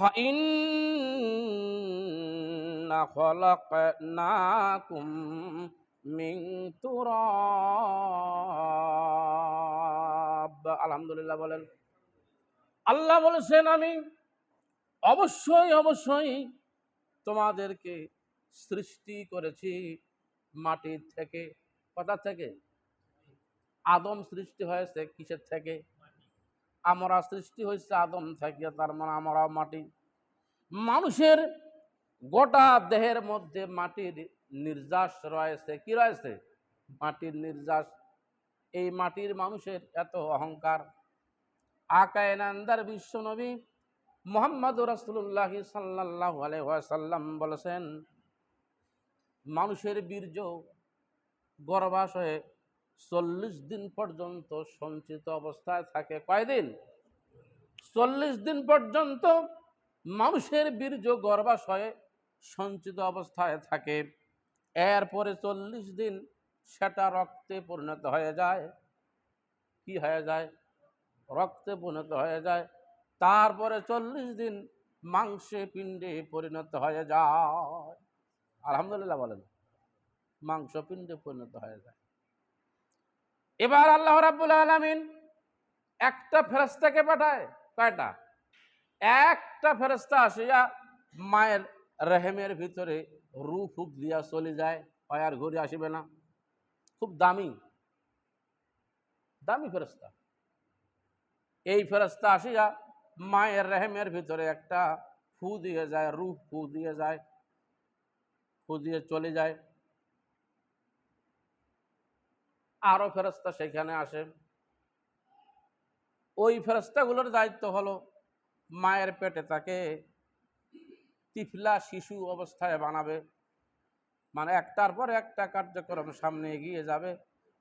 فإنا خلقناكم من تراب আলহামদুলিল্লাহ বলেন আল্লাহ বলেছেন আমি অবশ্যই অবশ্যই তোমাদেরকে সৃষ্টি করেছি মাটির থেকে কোথা থেকে আদম সৃষ্টি হয়েছে কিসের থেকে আমরা সৃষ্টি হয়েছে আদম থেকে, তার মানে আমরা মাটি। মানুষের গোটা দেহের মধ্যে মাটির নির্যাস রয়েছে। কি রয়েছে? মাটির নির্যাস। এই মাটির মানুষের এত অহংকার। আকায়নান্দার বিশ্বনবী মোহাম্মদ রসুল্লাহ সাল্লাহ আলহাসাল্লাম বলেছেন, মানুষের বীর্য গর্ভাশয়ে চল্লিশ দিন পর্যন্ত সঞ্চিত অবস্থায় থাকে। কয়দিন? চল্লিশ দিন পর্যন্ত মানুষের বীর্য গর্ভাশয়ে সঞ্চিত অবস্থায় থাকে। এরপরে চল্লিশ দিন সেটা রক্তে পরিণত হয়ে যায়। কি হয়ে যায়? রক্তে পরিণত হয়ে যায়। তারপরে চল্লিশ দিন মাংসে পিণ্ডে পরিণত হয়ে যায়। আলহামদুলিল্লাহ বলেন। মাংস পিণ্ডে পরিণত হয়ে যায়। এবার আল্লাহ রাব্বুল আলামিন একটা ফেরেস্তাকে পাঠায়। কয়টা? একটা ফেরেস্তা আসিয়া মায়ের রেহেমের ভিতরে রু ফুক দিয়া চলে যায়, পায়ার ঘুরে আসিবে না। খুব দামি। দামি ফেরেস্তা এই ফেরেস্তা আসিয়া মায়ের রেহেমের ভিতরে একটা ফু দিয়ে যায় রুহ ফু দিয়ে যায়, ফু দিয়ে চলে যায়। আরও ফেরস্তা সেখানে আসে। ওই ফেরস্তাগুলোর দায়িত্ব হলো মায়ের পেটে তাকে তিফলা শিশু অবস্থায় বানাবে। মানে একটার পর একটা কার্যক্রম সামনে এগিয়ে যাবে।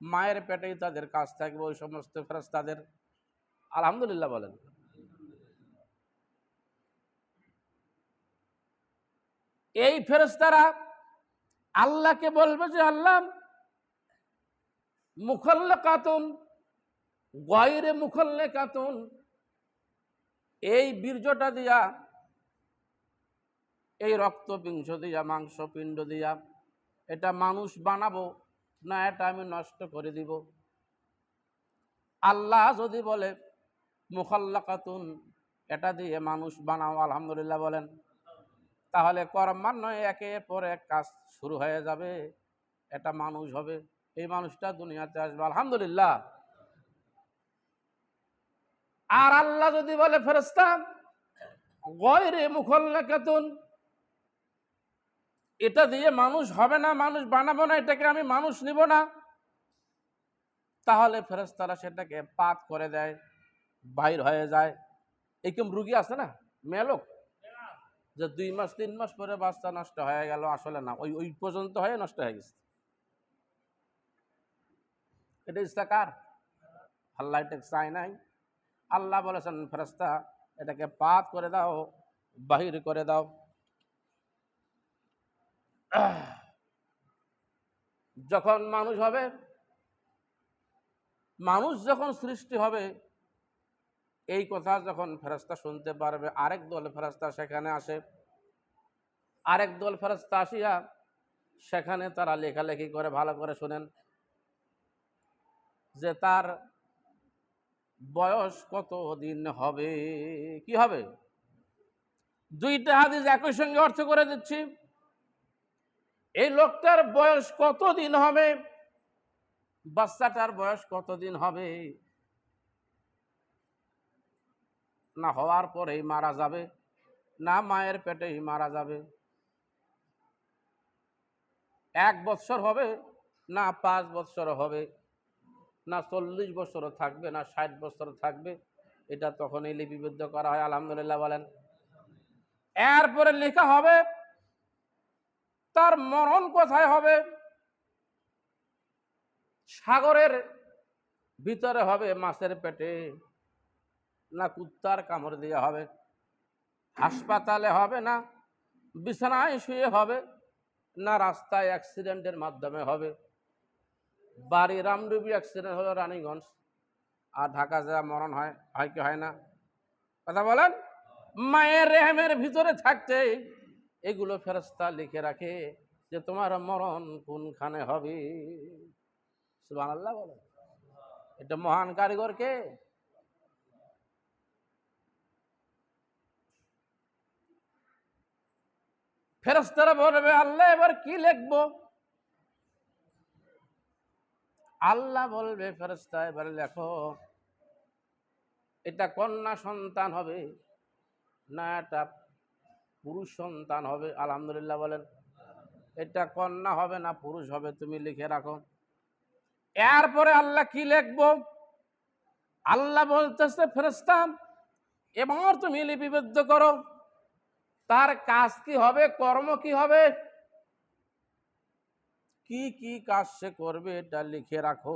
মায়ের পেটেই তাদের কাজ থাকবে ওই সমস্ত ফেরস্তাদের আলহামদুলিল্লাহ বলেন। এই ফেরস্তারা আল্লাহকে বলবে যে, আল্লাহ মুখল্লে কাতুন গয়রে মুখল্লে কাতুন এই বীর্যটা দিয়া, এই রক্তপিংস দিয়া, মাংসপিণ্ড দিয়া, এটা মানুষ বানাবো না এটা আমি নষ্ট করে দিব। আল্লাহ যদি বলে মুখল্লা কাতুন এটা দিয়ে মানুষ বানাও, আলহামদুলিল্লাহ বলেন, তাহলে কর্মান্বয়ে একে পর এক কাজ শুরু হয়ে যাবে, এটা মানুষ হবে। এই মানুষটা দুনিয়াতে আসবে, আলহামদুলিল্লাহ। আর আল্লাহ যদি বলে ফেরস্তা গয়রে মুখল্লাকাতুন এটা দিয়ে মানুষ হবে না, মানুষ বানাবো না, এটাকে আমি মানুষ নিব না। তাহলে ফেরস্তারা সেটাকে পাত করে দেয়, বাইর হয়ে যায়। এইরকম রুগী আছে না? মেলোক যে দুই মাস, তিন মাস পরে বাচ্চা নষ্ট হয়ে গেল, আসলে না, ওই ওই পর্যন্ত হয়ে নষ্ট হয়ে গেছে। এটা ইস্তাকার। আল্লাহ এটা চায় নাই। আল্লাহ বলেছেন ফেরস্তা এটাকে পাত করে দাও, বাহির করে দাও। যখন মানুষ হবে, মানুষ যখন সৃষ্টি হবে, এই কথা যখন ফেরস্তা শুনতে পারবে, আরেক দল ফেরস্তা সেখানে আসে। আরেক দল ফেরস্তা আসিয়া, সেখানে তারা লেখালেখি করে, ভালো করে শোনেন। যে তার বয়স কত দিন হবে? কি হবে? দুইটা হাদিস একই সঙ্গে অর্থ করে দিচ্ছি। এই লোকটার বয়স কত দিন হবে? বাচ্চাটার বয়স কত দিন হবে? না হওয়ার পরেই মারা যাবে, না মায়ের পেটেই মারা যাবে। এক বৎসর হবে, না পাঁচ বৎসর হবে। না চল্লিশ বছর থাকবে, না ষাট বছর থাকবে, এটা তখনই লিপিবদ্ধ করা হয়, আলহামদুলিল্লাহ বলেন। এরপরে লেখা হবে, তার মরণ কোথায় হবে? সাগরের ভিতরে হবে মাছের পেটে, না কুত্তার কামড় দিয়ে হবে, হাসপাতালে হবে না, বিছানায় শুয়ে হবে, না রাস্তায় অ্যাক্সিডেন্টের মাধ্যমে হবে। বাড়ি রামডুবি অ্যাক্সিডেন্ট হলো রানীগঞ্জ। আর ঢাকা যা মরণ হয় হয় কি হয় না? কথা বলেন? মায়ের রেহেমের ভিতরে থাকতে এগুলো ফেরস্তা লিখে রাখে যে তোমার মরণ কোনখানে হবে? বলো এটা মহান কারিগরকে ফেরস্তারা বলবে, আল্লাহ এবার কি লিখব? আল্লাহ বলবে ফেরস্তা এবার লেখো, এটা কন্যা সন্তান হবে না এটা পুরুষ সন্তান হবে? আলহামদুলিল্লাহ বলেন, এটা কন্যা হবে না পুরুষ হবে, তুমি লিখে রাখো। এরপরে আল্লাহ কি লিখব? আল্লাহ বলতেছে ফেরস্তা এবার তুমি লিপিবদ্ধ করো। তার কাজ কি হবে? কর্ম কি হবে? কি কি কাজ সে করবে এটা লিখে রাখো।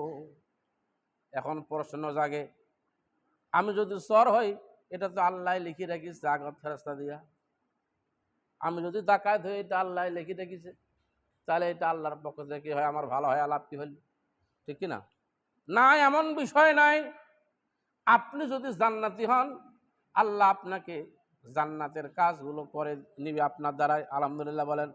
এখন প্রশ্ন জাগে, আমি যদি সর হই, এটা তো আল্লাহ লিখে রাখিস আগত ফেরস্তা দিয়া। আমি যদি ডাকাত হই, এটা আল্লাহ লিখে রেখেছে। তাহলে এটা আল্লাহর পক্ষ থেকে হয়, আমার ভালো হয় আলাপ কি হল ঠিক না না এমন বিষয় নাই। আপনি যদি জান্নাতি হন, আল্লাহ আপনাকে জান্নাতের কাজগুলো করে নিবে আপনার দ্বারাই আলহামদুলিল্লাহ বলেন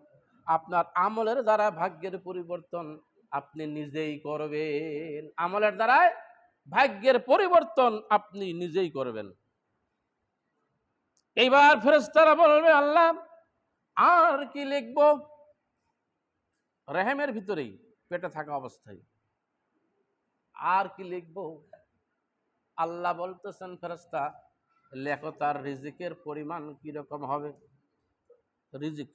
আপনার আমলের দ্বারা ভাগ্যের পরিবর্তন আপনি নিজেই করবেন। আমলের দ্বারাই ভাগ্যের পরিবর্তন আপনি নিজেই করবেন। এইবার ফেরেস্তারা বলবে, আল্লাহ, আর কি লিখব? রেহেমের ভিতরেই পেটে থাকা অবস্থায়। আর কি লিখব? আল্লাহ বলতেছেন ফেরেস্তা লেখো তার রিজিকের পরিমাণ কীরকম হবে? রিজিক?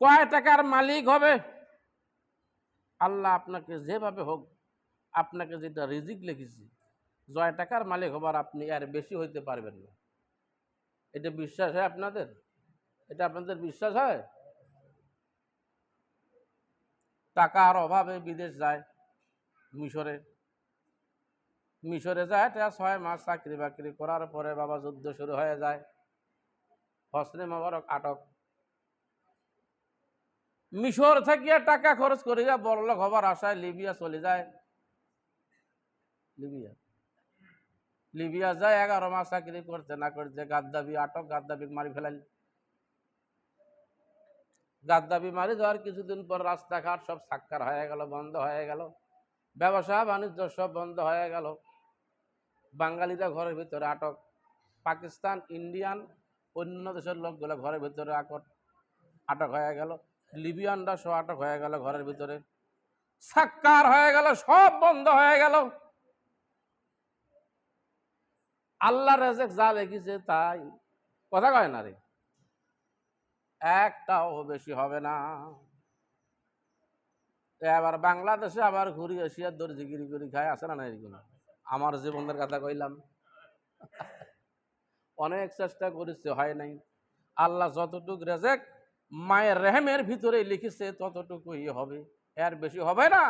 কয় টাকার মালিক হবে? আল্লাহ আপনাকে যেভাবে হোক, আপনাকে যেটা রিজিক লিখেছি, জয় টাকার মালিক হবার আপনি আর বেশি হইতে পারবেন না। এটা বিশ্বাস হয় আপনাদের? এটা আপনাদের বিশ্বাস হয়? টাকার অভাবে বিদেশ যায়, মিশরে। মিশরে যায়, এটা ছয় মাস চাকরি বাকরি করার পরে বাবা যুদ্ধ শুরু হয়ে যায়। হসনে মোবারক আটক। মিশর থেকে টাকা খরচ করে যায় বড়লোক হবার আশায় লিবিয়া চলে যায়। লিবিয়া। লিবিয়া যায়, এগারো মাস চাকরি করতে না করতে গাদ্দাবি আটক গাদ্দাবি মারি ফেলাল গাদ্দাবি মারি যাওয়ার কিছুদিন পর রাস্তাঘাট সব সাক্ষার হয়ে গেল, বন্ধ হয়ে গেল। ব্যবসা, বাণিজ্য সব বন্ধ হয়ে গেল। বাঙালিরা ঘরের ভিতরে আটক। পাকিস্তান, ইন্ডিয়ান, অন্য দেশের লোকগুলো ঘরের ভিতরে আকট আটক হয়ে গেল। লিবিয়ানরা সব আটক হয়ে গেল ঘরের ভিতরে। সাক্কার হয়ে গেল, সব বন্ধ হয়ে গেল। আল্লাহ রেজেক যা লেগেছে তাই। কথা কয় না রে? একটাও বেশি হবে না। এবার বাংলাদেশে আবার ঘুরি এশিয়ার দর্জিগিরি করি খায় আসে না না এরকম? আমার জীবনের কথা কইলাম। অনেক চেষ্টা করেছে, হয় নাই। আল্লাহ যতটুক রেজেক মায়ের রেহেমের ভিতরে লিখেছে ততটুকুই হবে। এর বেশি হবে না।